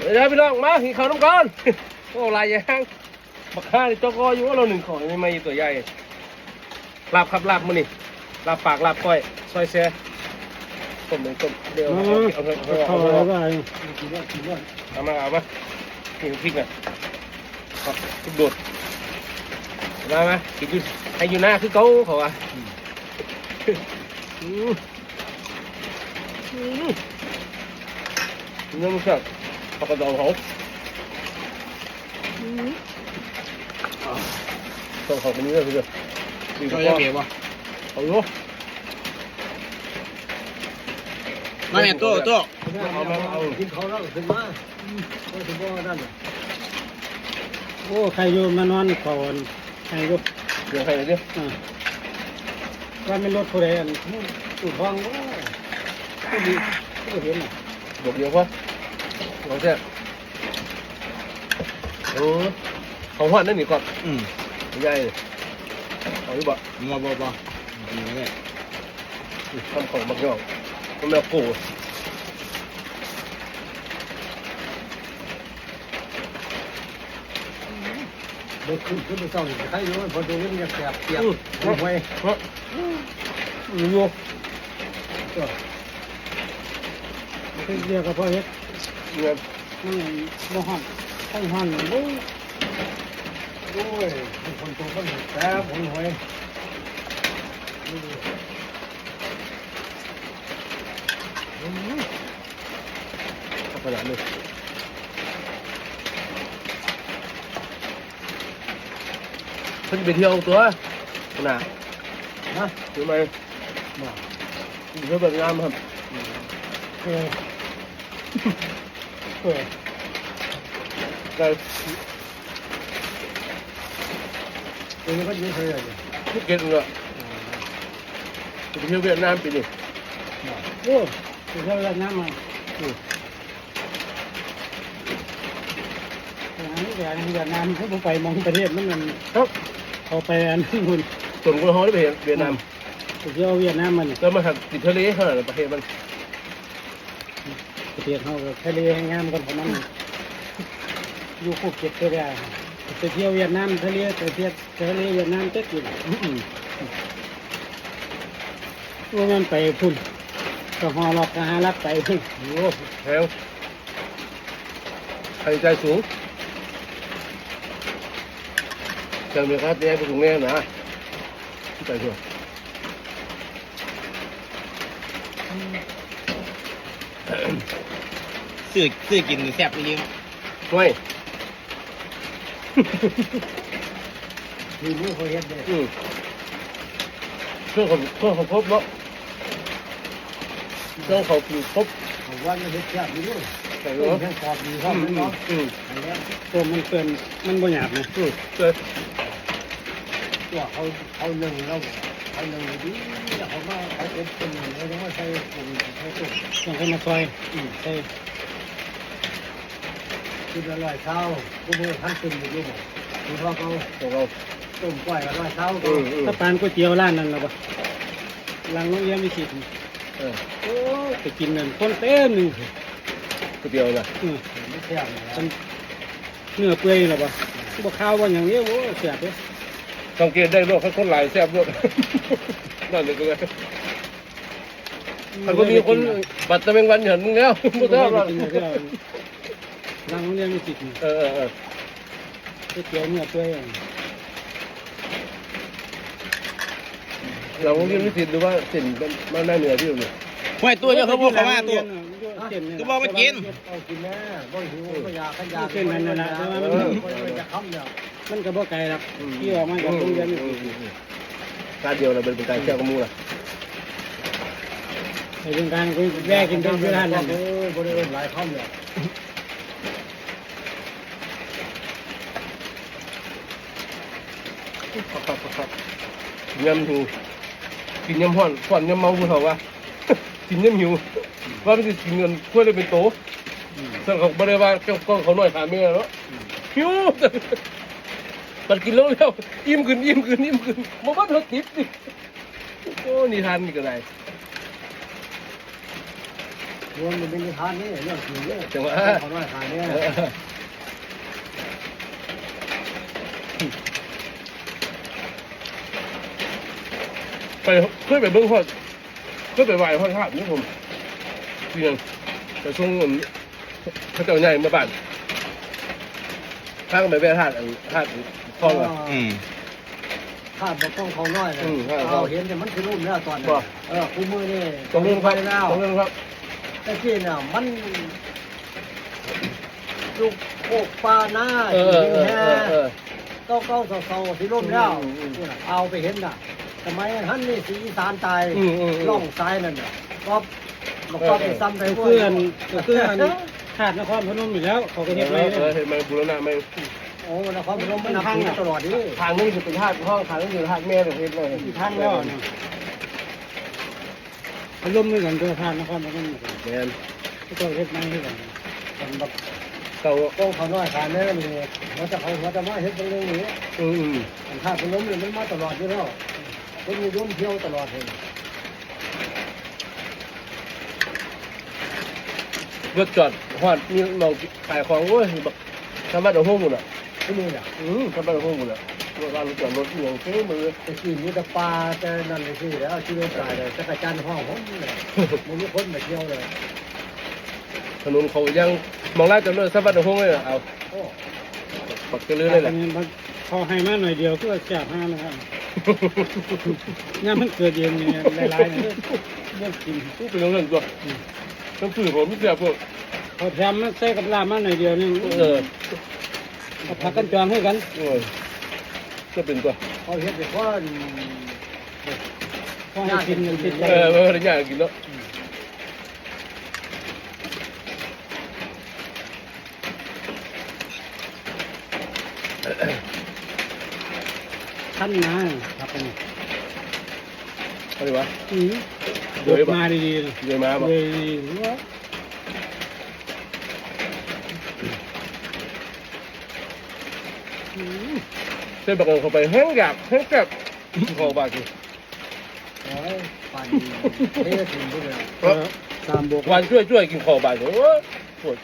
เดี๋ยวพี่น้องมากินข้าวน้ำกันโอ้ลายยางบักข้านี่จอกออยู่ว่าเราหนึ่งของไม่ไม่ตัวใหญ่ลาบครับลาบมื้อนี่ลาบปากลาบก้อยซอยแซ่ต้มหนึ่งต้มเดี๋ยวเอาเอาเอาเอาเข้าเอาแล้วเอาก็เอามาเอามานี่พริกน่ะครับทุกโดดมามากินอยู่ให้อยู่หน้าคือเก่าเขาว่าอืมอืมเนื้อมันสับปลากระดองเขาต้อง เขาเป็นเนื้อคือเด้อดีกเขาว่าจะเบียบวะเอาอยู่มาแม่ตัวตัวเอามาเอากินเขาแล้วถึงมาก็ถึงว่านั่นโอ้ใครอยู่มานอนก่อนใครอยู่เดี๋ยวให้เลยเด้ออ่าว่าไม่รถผู้ใดอันถูกฟังว่าผู้ดีผู้เห็นอะบอกเดียวพอ ลองเสียโอ้ของหวานนั่นนี่ก่อนอืมใหญ่เลยเอาอยู่บ่มาบ่บ่นี่เลยทำของบักย่องมันแมวกูเด็กขึ้นขึ้นไปเจ้าใครอยู่พอดูมันจะแสบเปียกไว้เฮ้ยอยู่คือเรียกกับพ่อเฮ็ด เงินมันบ่ฮ้อนไข้ฮ้อนโอ้ยโอ้ยคนตัวมันแสบหงหวยขนาดนี้เพิ่งไปเที่ยวตัวขนาดนะถือไหมบ่เที่ยวแบบงามครับ เออเออแต่ตัวนี้ก็ยืดเลยภูเก็ตเนี่ยไปเที่ยวเวียดนามปีนี้โอ้ไปเที่ยวเวียดนามมาอืมอันนี้แบบเวียดนามเขาไปมองประเทศมันมันครับเขาไปอันนั้นคุณส่วนคนเขาได้ไปเวียดนามไปเที่ยวเวียดนามมันแล้วมันหักติดทะเลขนาดประเทศมันประ เทศเขาก็ทะเลงามกันของมันอยู่ภูเก็ตก็ได้ไปเที่ยวเวียดนามทะเลไปเที่ยวทะเลเวียดนามเจ๊กอยู่ว่ามันไปพุ่นก็หอหลอกก็หารับไปพุ่นโอ้แพงใครใจสูงจังมีครับเนี่ยไปถึงเนี่ยนะใจสูง ซื้อซื้อกินแซ่บจริงไม่มีมือเขาเฮ็ดเลยอืมเครื่องของเครื่องของครบเนาะเครื่องเขากินครบผมว่ามันเฮ็ดยากอยู่ด้วยแต่ต้เนาะมแห้งกรอบดีครัอืบมอืมเนาะอืมอันนี้ตัวมันเกินมันบ่หยาบนะอืมเจอ ตัวเขาเขาหนึ่งแล้วเขาหนึ่งดีเขามาเขาเป็นเป็นหนึ่งเขาต้องมาใส่ปุ๋ยใส่ตุ้มต้องให้มาซอยอืมใส่คือละร้อยเช้ากูมือพันตึมอยู่ด้วยคือพ่อเขาของเราต้มกล้วยละร้อยเช้าอืมอืมถ้าปานก๋วยเตี๋ยวร้านนั้นหรอปะหลังโรงเรียนมีสิทธิ์เออโอ้ไปกินนั่นคนเต็มหนึ่งก๋วยเตี๋ยวนะอืมไม่แซ่บมันเนื้อเปื่อยหรอปะบ่ข้าวบ่าอย่างนี้โอ้แซ่บเลย สังเกตได้โลกเขาคนหลายแซ่บโลกนั่นเลยก็เลยมันก็มีคนบัตรตะเมงวันเห็นมึงแล้วบ่มึงได้แล้วไปกินอย่างที่เราหลังโรงเรียนมีสิทธิ์เออเออเออก๋วยเตี๋ยวเนื้อเปื่อยเราเรียนวิสิตหรือว่าสินเป็นมาหน้าเหนือที่อยู่เนี่ยๆห้วยตัวเจ้าเขาบอกเขามาตัว คือบอกว่ากินเอากินแน่บ่หิวบ่อยากขันยาเออมันจะค้ำเนี่ยมันก็บ่ไกลหรอกที่ออกมาจากโรงเรียนนี่การเดียวเราเป็นเป็นการเชี่ยวกับมูล่ะไอ้เรื่องการคุยแวะกินเป็นเพื่อนนั่นเออบ่ได้หลายค้ำเนี่ยครับครับครับยำหิวกินยำห่อนห่อนยำเมาผู้เฒ่าวะกินยำหิว ว่ามันจะกินเงินเพื่อได้เป็นโตซึ่งเขาบริวารเจ้าก็เขาหน่อยถามเมียแล้วหิวปัดกินแล้วแล้วอิ่มขึ้นอิ่มขึ้นอิ่มขึ้นมันว่าเธอติดดิโอ้นิทานนี่ก็ได้รวมเป็นนิทานนี่เรื่องจริงเนี่ยจังหวะเขาว่าขายเนี่ยเออไปเคยไปเบิ้งฮอดเคยไปไหว้ฮอดธาตุนี่ผม เพียงไปส่งเงินพระเจ้าใหญ่มาบ้านข้างไปแว่ธาตุอันธาตุคลองอะ อืมถ้าบอกต้องเขาน้อยเลยอืมใช่ครับเราเห็นแต่มันคือรุ่มแล้วตอนนั้บ่นเออคู่มือนี่ตรงนี้ครับไปแล้วตรงนี้ครับแต่ที่น่ะมันลูกโคกปลาหน้าเออเออหิเอวอแห่เออเก้าเก้าเศร้าๆที่ร่มแล้วอืมอืมนี่น่ะเอาไปเห็นน่ะทำไมท่านนี่สีอีสานตายอืมอืมอืม ล่องซ้ายนั่นน่ะก็ บอกก็ไปซ้ำไปเพื่อนเพื่อนขาดนครพนมอยู่แล้วเขาก็เฮ็ดไว้เออเห็นไหมบูรณะไหมโอ้นครพนมมันนับถือตลอดนี่ทางนี้คือเป็นธาตุห้องทางนี้คือธาตุแม่เลยเห็นเลยทางแล้วนะอารมเหมือนกันตัวทานนครพนมเหมือนกันแมนก็เฮ็ดไม้เหมือนกันแบบเก่าก้เขาน้อยขายแม่นี่เขาจะเขาเขาจะมาเห็นตรงนี้นี่อืมอืมอันถ้าพนมนี่มันมาตลอดอยู่แล้วคนมีร่มเที่ยวตลอดเลย รถจอดหอดมีมองขายของเว้ยแบบทำบ้านเอาห้องหมดอะที่นี่น่ะอืมทำบ้านเอาห้องหมดอะรถร้านรถจอดรถเอียงเฟ้มือแต่กินมีแต่ปลาแต่นั่นเลยที่แล้วที่รถตายเลยจักรจันทร์ห้องผมนี่แหละมันมีคนมาเที่ยวเลยถนนเขายังมองลาดจอดรถทำบ้านเอาห้องเลยอะเอาโอ้ปักกันเลยเลยแหละเขาให้มาหน่อยเดียวก็แจกห้านะครับย่ามันเกิดเองเนี่ยหลายๆเนี่ยเรื่องกินตู้เป็นเรื่องตัว ต้องสื่อผมไม่เสียพวกเขาแถมมันใส่กับลาบมาหน่อยเดียวนึงเออเอาผักกันจองให้กันเออก็เป็นตัวเขาเห็นแต่ว่าเขาให้กินกันติดใจเออไม่ได้ยากกินแล้วท่านนะครับอันนี้อะไรวะอืม เดี๋ยวไอ้บ่มาดีๆนะเดี๋ยวมาบอกเลยดีๆว่าเส้นบักเงินเข้าไปแห้งหยาบแห้งแกรบขอบากิโอ้ยปั่นเทถึงด้วยเออสามบวกวันช่วยช่วยกินขอบากิโอ้ยปวด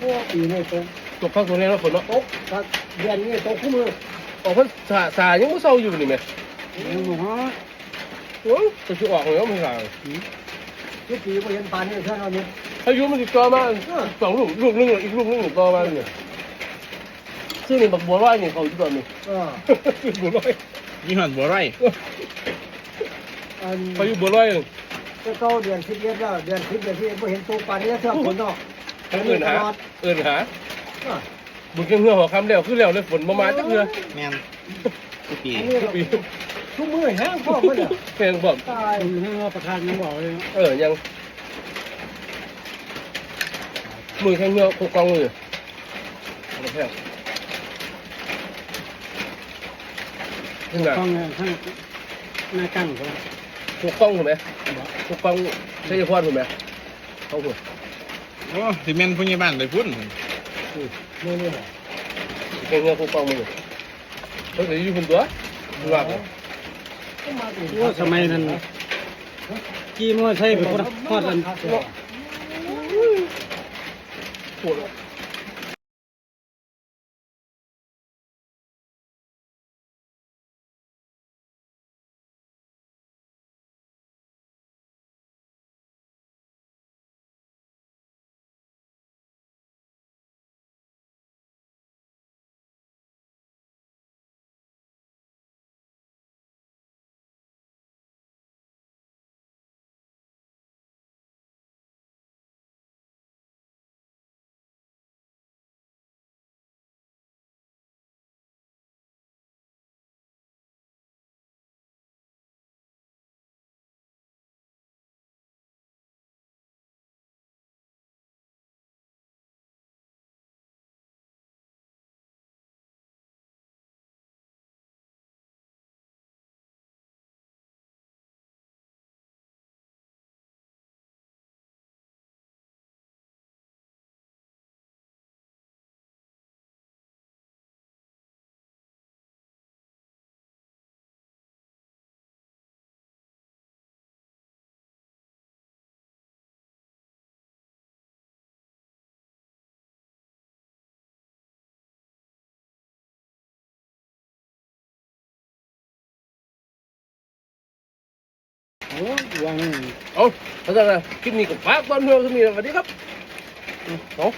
พวกปีนี่ตก ตกข้างตรงนี้แล้วฝนเนาะตกถ้าเดือนนี้ตกคู่มือออกพันสาสายังไม่เศร้าอยู่นี่ไหมยังบ่ฮอดโอ้ยจะช่วยออกเลยไม่สางทุกปีก็เห็นปานนี่เท่านี้อายุมันติดต่อมาสองลูกลูกนึงอีกลูกนึงต่อมาเนี่ยซึ่งนี่บักบัวร้อยนี่เขาอยู่ตอนนี้เออบัวร้อยยี่ห้อบัวไรอันเขาอยู่บัวร้อยก็เก้าเดือนสิบเดือนแล้วเดือนสิบเดือนที่ไม่เห็นตกปานนี้เท่าฝนเนาะทั้งเอื่นหาเอื่นหาอะ บุญเงื่อหัวคำแล้วขึ้นแล้วเลยฝนประมาณจักเดือนแมนทุกปีอันนี้ก็ทุกมือแห้งพ่อมันอะแพงบอกตายคุณให้ว่าประธานยังบอกเลยเออยังมือแค่เงื่อโคกองมือแพงขึ้นมาต้องข้างหน้ากั้งเขาโคกองถูกไหมโคกองใช่ยพรถูกไหมเขาถูกโอ้สิแมนผู้ใหญ่บ้านไปพุ่น นี่นี่แหละแค่เงื่อโคกองมือเขาจะอยู่บนตัวดูว่าว่าสมัยนั้นขี่มอเตอร์ไซค์ไปคนฮอดอันปวด วังเอาเอาซะนคลิปนี้ก็ฝากบ้านเมืองคลิปนี้สวัสดีครับเอา